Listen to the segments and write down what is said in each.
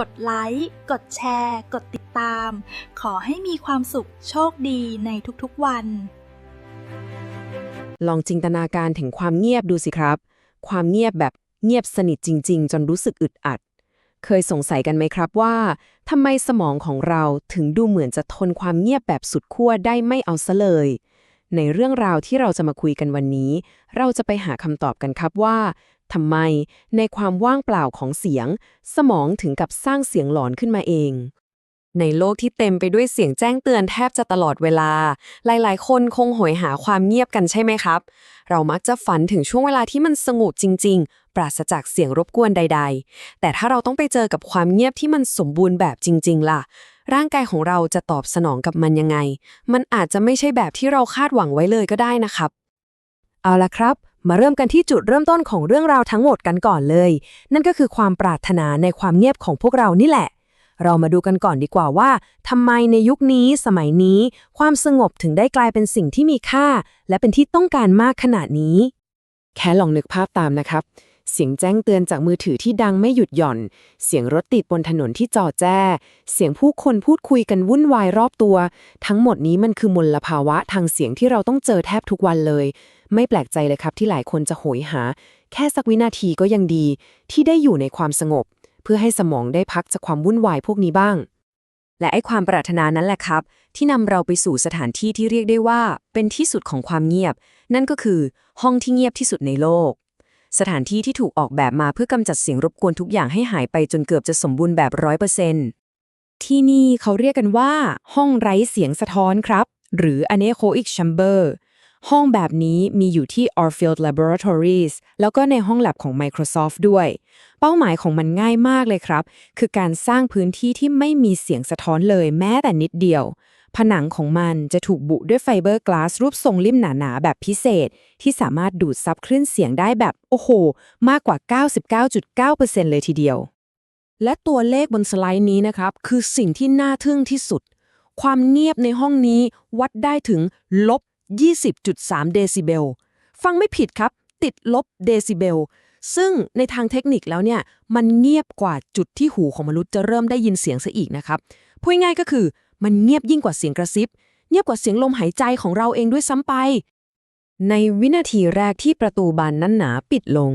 กดไลค์ กดแชร์ กดติดตาม ขอให้มีความสุขโชคดีในทุกๆวัน ลองจินตนาการถึงความเงียบดูสิครับ ความเงียบแบบเงียบสนิทจริง ๆ จนรู้สึกอึดอัด เคยสงสัยกันไหมครับว่าทำไมสมองของเราถึงดูเหมือนจะทนความเงียบแบบสุดขั้วได้ไม่เอาซะเลย ในเรื่องราวที่เราจะมาคุยกันวันนี้ เราจะไปหาคำตอบกันครับว่า ทำไม ในความว่างเปล่าของเสียง สมองถึงกับสร้างเสียงหลอนขึ้นมาเอง ในโลกที่เต็มไปด้วยเสียงแจ้งเตือนแทบจะตลอดเวลา หลาย ๆ คนคงโหยหาความเงียบกันใช่ไหมครับ เรามักจะฝันถึงช่วงเวลาที่มันสงบจริง ๆ ปราศจากเสียงรบกวนใด ๆ แต่ถ้าเราต้องไปเจอกับความเงียบที่มันสมบูรณ์แบบจริง ๆ ล่ะร่างกายของเราจะตอบสนองกับมันยังไง มันอาจจะไม่ใช่แบบที่เราคาดหวังไว้เลยก็ได้นะครับ เอาละครับ มาเริ่มกันที่จุดเริ่มต้นของเรื่องราวทั้งหมดกันก่อนเลย นั่นก็คือความปรารถนาในความเงียบของพวกเรานี่แหละ เรามาดูกันก่อนดีกว่าว่าทำไมในยุคนี้สมัยนี้ ความสงบถึงได้กลายเป็นสิ่งที่มีค่า และเป็นที่ต้องการมากขนาดนี้ แค่ลองนึกภาพตามนะครับ เสียงแจ้งเตือนจากมือถือที่ดังไม่หยุดหย่อน เสียงรถติดบนถนนที่จอแจ้ เสียงผู้คนพูดคุยกันวุ่นวายรอบตัว ทั้งหมดนี้มันคือมลภาวะทางเสียงที่เราต้องเจอแทบทุกวันเลย ไม่แปลกใจเลยครับที่หลายคนจะโหยหา แค่สักวินาทีก็ยังดี ที่ได้อยู่ในความสงบ เพื่อให้สมองได้พักจากความวุ่นวายพวกนี้บ้าง และไอ้ความปรารถนานั้นแหละครับ ที่นำเราไปสู่สถานที่ที่เรียกได้ว่า เป็นที่สุดของความเงียบ นั่นก็คือ ห้องที่เงียบที่สุดในโลก สถานที่ที่ถูกออกแบบมาเพื่อกำจัดเสียงรบกวนทุกอย่างให้หายไปจนเกือบจะสมบูรณ์แบบร้อยเปอร์เซ็นต์ที่นี่เขาเรียกกันว่า ห้องไร้เสียงสะท้อนครับ หรือ anechoic chamber ห้องแบบนี้มีอยู่ที่ Orfield Laboratories แล้วก็ในห้องแลบของ Microsoft ด้วย เป้าหมายของมันง่ายมากเลยครับ คือการสร้างพื้นที่ที่ไม่มีเสียงสะท้อนเลยแม้แต่นิดเดียว ผนังของมันจะถูกบุด้วยไฟเบอร์กลาสรูปทรงลิ่มหนาๆ แบบพิเศษ ที่สามารถดูดซับคลื่นเสียงได้แบบ โอ้โห มากกว่า 99.9%เลยทีเดียว และตัวเลขบนสไลด์นี้นะครับคือสิ่งที่น่าทึ่งที่สุด ความเงียบในห้องนี้วัดได้ถึงลบ 20.3 เดซิเบล ฟังไม่ผิดครับ ติดลบเดซิเบล ซึ่งในทางเทคนิคแล้วเนี่ย มันเงียบกว่าจุดที่หูของมนุษย์จะเริ่มได้ยินเสียงซะอีกนะครับ พูดง่ายก็คือมันเงียบยิ่งกว่าเสียงกระซิบ เงียบกว่าเสียงลมหายใจของเราเองด้วยซ้ำไป ในวินาทีแรกที่ประตูบานนั้นหนาปิดลง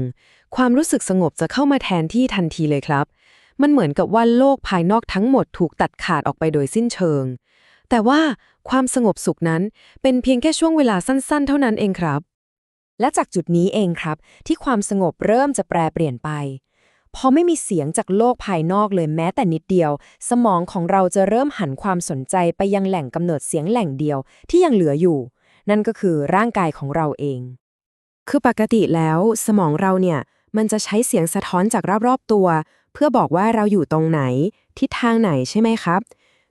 ความรู้สึกสงบจะเข้ามาแทนที่ทันทีเลยครับ มันเหมือนกับว่าโลกภายนอกทั้งหมดถูกตัดขาดออกไปโดยสิ้นเชิง แต่ว่าความสงบสุขนั้นเป็นเพียงแค่ช่วงเวลาสั้นๆ เท่านั้นเองครับ และจากจุดนี้เองครับ ที่ความสงบเริ่มจะแปรเปลี่ยนไปพอไม่มีเสียงจากโลกภายนอกเลยแม้แต่นิดเดียว สมองของเราจะเริ่มหันความสนใจไปยังแหล่งกำเนิดเสียงแหล่งเดียวที่ยังเหลืออยู่ นั่นก็คือร่างกายของเราเอง คือปกติแล้ว สมองเราเนี่ย มันจะใช้เสียงสะท้อนจากรอบๆตัว เพื่อบอกว่าเราอยู่ตรงไหน ทิศทางไหนใช่ไหมครับ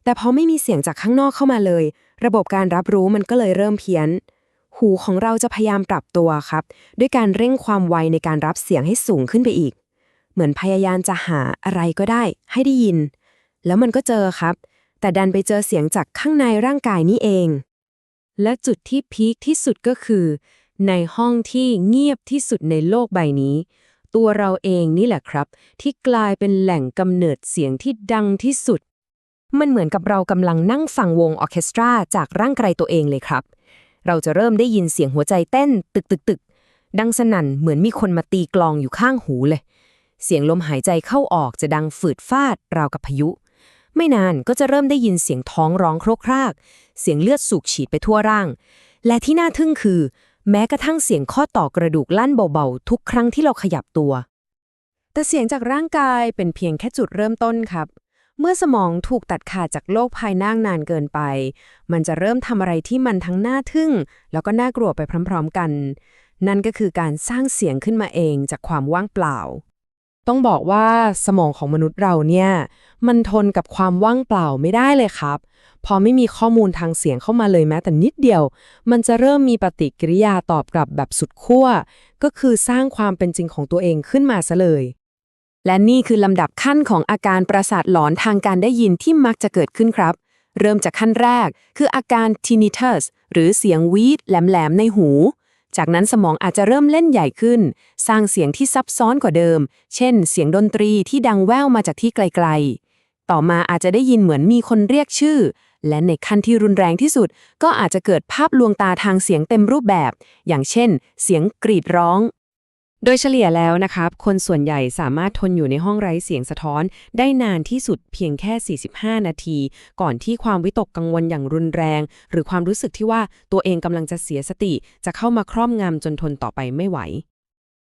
แต่พอไม่มีเสียงจากข้างนอกเข้ามาเลย ระบบการรับรู้มันก็เลยเริ่มเพี้ยน หูของเราจะพยายามปรับตัวครับ ด้วยการเร่งความไวในการรับเสียงให้สูงขึ้นไปอีก เหมือนพยายามจะหาอะไรก็ได้ ให้ได้ยิน แล้วมันก็เจอครับ แต่ดันไปเจอเสียงจากข้างในร่างกายนี่เอง และจุดที่พีคที่สุดก็คือ ในห้องที่เงียบที่สุดในโลกใบนี้ ตัวเราเองนี่แหละครับ ที่กลายเป็นแหล่งกำเนิดเสียงที่ดังที่สุด มันเหมือนกับเรากำลังนั่งฟังวงออเคสตราจากร่างกายตัวเองเลยครับ เราจะเริ่มได้ยินเสียงหัวใจเต้น ตึกตึกตึกดังสนั่นเหมือนมีคนมาตีกลองอยู่ข้างหูเลย เสียงลมหายใจเข้าออกจะดังฝืดฟาดราวกับพายุ ไม่นานก็จะเริ่มได้ยินเสียงท้องร้องโครกคราก เสียงเลือดสูบฉีดไปทั่วร่าง และที่น่าทึ่งคือ แม้กระทั่งเสียงข้อต่อกระดูกลั่นเบาๆ ทุกครั้งที่เราขยับตัว แต่เสียงจากร่างกายเป็นเพียงแค่จุดเริ่มต้นครับ เมื่อสมองถูกตัดขาดจากโลกภายนอกนานเกินไป มันจะเริ่มทำอะไรที่มันทั้งน่าทึ่ง แล้วก็น่ากลัวไปพร้อมๆกัน นั่นก็คือการสร้างเสียงขึ้นมาเองจากความว่างเปล่า ต้องบอกว่าสมองของมนุษย์เราเนี่ย มันทนกับความว่างเปล่าไม่ได้เลยครับ พอไม่มีข้อมูลทางเสียงเข้ามาเลยแม้แต่นิดเดียว มันจะเริ่มมีปฏิกิริยาตอบกลับแบบสุดขั้ว ก็คือสร้างความเป็นจริงของตัวเองขึ้นมาซะเลย และนี่คือลำดับขั้นของอาการประสาทหลอนทางการได้ยินที่มักจะเกิดขึ้นครับ เริ่มจากขั้นแรก คืออาการ tinnitus หรือเสียงวีดแหลมๆในหู จากนั้นสมองอาจจะเริ่มเล่นใหญ่ขึ้น สร้างเสียงที่ซับซ้อนกว่าเดิม เช่น เสียงดนตรีที่ดังแว่วมาจากที่ไกลๆ ต่อมาอาจจะได้ยินเหมือนมีคนเรียกชื่อ และในขั้นที่รุนแรงที่สุด ก็อาจจะเกิดภาพลวงตาทางเสียงเต็มรูปแบบ อย่างเช่น เสียงกรีดร้อง โดยเฉลี่ยแล้วนะครับ คนส่วนใหญ่สามารถทนอยู่ในห้องไร้เสียงสะท้อน ได้นานที่สุดเพียงแค่ 45 นาที ก่อนที่ความวิตกกังวลอย่างรุนแรง หรือความรู้สึกที่ว่าตัวเองกำลังจะเสียสติ จะเข้ามาครอบงำจนทนต่อไปไม่ไหว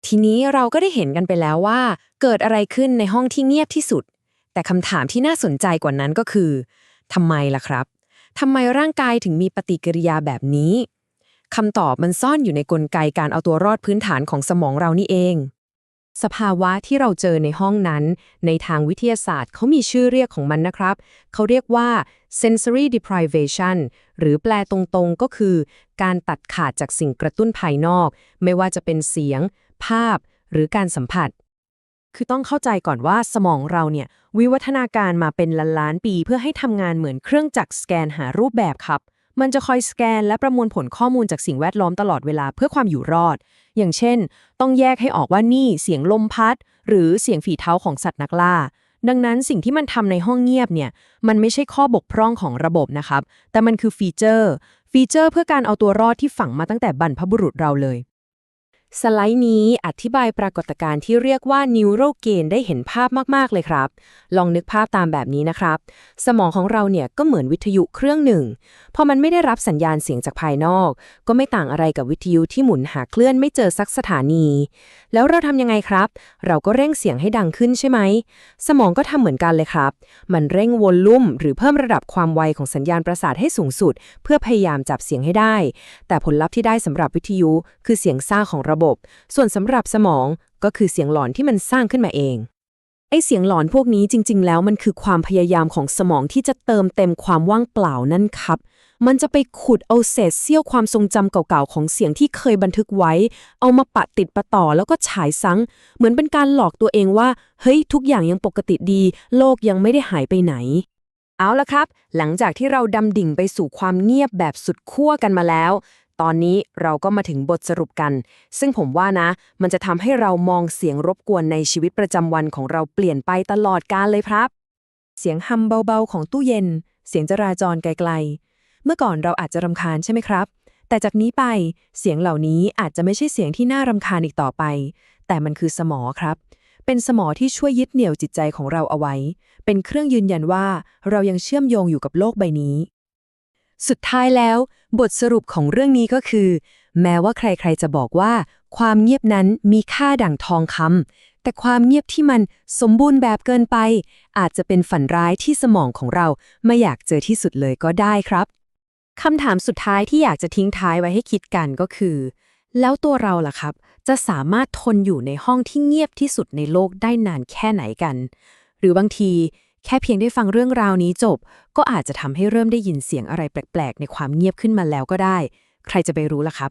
ทีนี้เราก็ได้เห็นกันไปแล้วว่า เกิดอะไรขึ้นในห้องที่เงียบที่สุด แต่คำถามที่น่าสนใจกว่านั้นก็คือทำไมล่ะครับทำไมร่างกายถึงมีปฏิกิริยาแบบนี้ คำตอบมันซ่อนอยู่ในกลไกการเอาตัวรอดพื้นฐานของสมองเรานี่เอง สภาวะที่เราเจอในห้องนั้น ในทางวิทยาศาสตร์เขามีชื่อเรียกของมันนะครับ เขาเรียกว่า sensory deprivation หรือแปลตรงๆก็คือ การตัดขาดจากสิ่งกระตุ้นภายนอก ไม่ว่าจะเป็นเสียง ภาพ หรือการสัมผัสคือต้องเข้าใจก่อนว่าสมองเราเนี่ย วิวัฒนาการมาเป็นล้านล้านปี เพื่อให้ทำงานเหมือนเครื่องจักรสแกนหารูปแบบครับ มันจะคอยสแกนและประมวลผลข้อมูลจากสิ่งแวดล้อมตลอดเวลาเพื่อความอยู่รอด อย่างเช่น ต้องแยกให้ออกว่านี่เสียงลมพัด หรือเสียงฝีเท้าของสัตว์นักล่า ดังนั้นสิ่งที่มันทำในห้องเงียบเนี่ย มันไม่ใช่ข้อบกพร่องของระบบนะครับ แต่มันคือฟีเจอร์ ฟีเจอร์เพื่อการเอาตัวรอดที่ฝังมาตั้งแต่บรรพบุรุษเราเลย สไลด์นี้อธิบายปรากฏการณ์ที่เรียกว่า neural gain ได้เห็นภาพมาก ๆ เลยครับ ลองนึกภาพตามแบบนี้นะครับ สมองของเราเนี่ยก็เหมือนวิทยุเครื่องหนึ่ง พอมันไม่ได้รับสัญญาณเสียงจากภายนอก ก็ไม่ต่างอะไรกับวิทยุที่หมุนหาเคลื่อนไม่เจอสักสถานี แล้วเราทำยังไงครับ เราก็เร่งเสียงให้ดังขึ้นใช่ไหม สมองก็ทำเหมือนกันเลยครับ มันเร่งวอลลุ่ม หรือเพิ่มระดับความไวของสัญญาณประสาทให้สูงสุด เพื่อพยายามจับเสียงให้ได้ แต่ผลลัพธ์ที่ได้สำหรับวิทยุคือเสียงซ่าของระบบส่วนสำหรับสมองก็คือเสียงหลอนที่มันสร้างขึ้นมาเองไอเสียงหลอนพวกนี้จริง ๆ แล้วมันคือความพยายามของสมองที่จะเติมเต็มความว่างเปล่านั่นครับ มันจะไปขุดเอาเศษเสี้ยวความทรงจำเก่าๆของเสียงที่เคยบันทึกไว้ เอามาปะติดปะต่อแล้วก็ฉายซ้ำเหมือนเป็นการหลอกตัวเองว่า เฮ้ย ทุกอย่างยังปกติดี โลกยังไม่ได้หายไปไหน เอาละครับ หลังจากที่เราดำดิ่งไปสู่ความเงียบแบบสุดขั้วกันมาแล้ว ตอนนี้เราก็มาถึงบทสรุปกัน ซึ่งผมว่านะ มันจะทำให้เรามองเสียงรบกวนในชีวิตประจำวันของเราเปลี่ยนไปตลอดกาลเลยครับ เสียงฮัมเบาๆของตู้เย็น เสียงจราจรไกลๆ เมื่อก่อนเราอาจจะรำคาญใช่ไหมครับ แต่จากนี้ไปเสียงเหล่านี้อาจจะไม่ใช่เสียงที่น่ารำคาญอีกต่อไป แต่มันคือสมอครับ เป็นสมอที่ช่วยยึดเหนี่ยวจิตใจของเราเอาไว้ เป็นเครื่องยืนยันว่าเรายังเชื่อมโยงอยู่กับโลกใบนี้ สุดท้ายแล้ว บทสรุปของเรื่องนี้ก็คือ แม้ว่าใครๆจะบอกว่า ความเงียบนั้นมีค่าดั่งทองคำแต่ความเงียบที่มันสมบูรณ์แบบเกินไป อาจจะเป็นฝันร้ายที่สมองของเราไม่อยากเจอที่สุดเลยก็ได้ครับคำถามสุดท้ายที่อยากจะทิ้งท้ายไว้ให้คิดกันก็คือ แล้วตัวเราล่ะครับ จะสามารถทนอยู่ในห้องที่เงียบที่สุดในโลกได้นานแค่ไหนกัน หรือบางที แค่เพียงได้ฟังเรื่องราวนี้จบ ก็อาจจะทำให้เริ่มได้ยินเสียงอะไรแปลกๆ ในความเงียบขึ้นมาแล้วก็ได้ ใครจะไปรู้ล่ะครับ